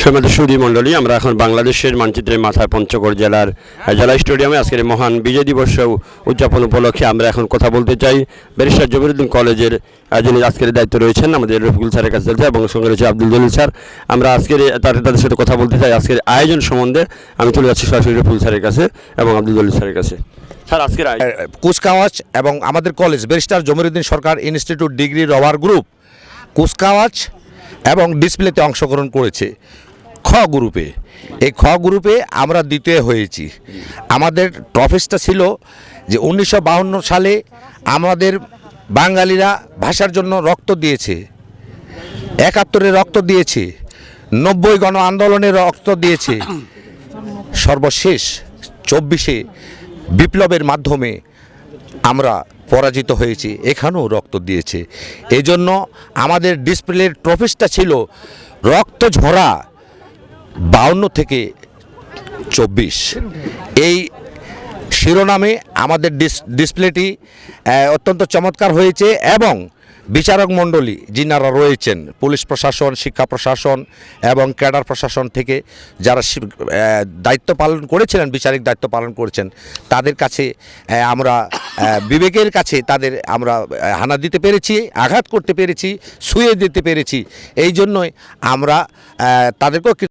সমাজ সুদী মণ্ডলী, আমরা এখন বাংলাদেশের মানচিত্রের মাথায় পঞ্চগড় জেলার জেলা স্টেডিয়ামে আজকের মহান বিজয় দিবস উদযাপন উপলক্ষে আমরা এখন কথা বলতে চাই। ব্যারিস্টার জমিরুদ্দিন কলেজের যিনি আজকের দায়িত্ব রয়েছেন, আমাদের রফিকুল স্যারের কাছে চলছে এবং সঙ্গে রয়েছে আব্দুল জলিল স্যার। আমরা আজকের তাদের তাদের সাথে কথা বলতে চাই আজকের আয়োজন সম্বন্ধে। আমি চলে যাচ্ছি সরাসরি রফিকুল স্যারের কাছে এবং আব্দুল জলিল স্যারের কাছে। স্যার, আজকের কুচকাওয়াজ এবং আমাদের college, barrister Jamiruddin Sarkar institute degree rubber group. কুচকাওয়াজ এবং ডিসপ্লেতে অংশগ্রহণ করেছে খ গ্রুপে। এই খ গ্রুপে আমরা দ্বিতীয় হয়েছি। আমাদের ট্রফিসটা ছিল যে উনিশশো সালে আমাদের বাঙালিরা ভাষার জন্য রক্ত দিয়েছে। একাত্তরে রক্ত দিয়েছে। নব্বই গণ আন্দোলনে রক্ত দিয়েছে। সর্বশেষ চব্বিশে বিপ্লবের মাধ্যমে আমরা পরাজিত হয়েছি, এখানেও রক্ত দিয়েছে। এজন্য জন্য আমাদের ডিসপ্লের ট্রফিসটা ছিল রক্ত ঝরা বাউন্ন থেকে চব্বিশ। এই শিরোনামে আমাদের ডিস, ডিসপ্লেটি অত্যন্ত চমৎকার হয়েছে এবং বিচারক মণ্ডলী যিনারা রয়েছেন, পুলিশ প্রশাসন, শিক্ষা প্রশাসন এবং ক্যাডার প্রশাসন থেকে যারা দায়িত্ব পালন করেছিলেন, বিচারিক দায়িত্ব পালন করেছেন, তাদের কাছে আমরা বিবেকের কাছে তাদের আমরা হানা দিতে পেরেছি, আঘাত করতে পেরেছি ছুঁয়ে দিতে পেরেছি। এই জন্যই আমরা তাদেরকেও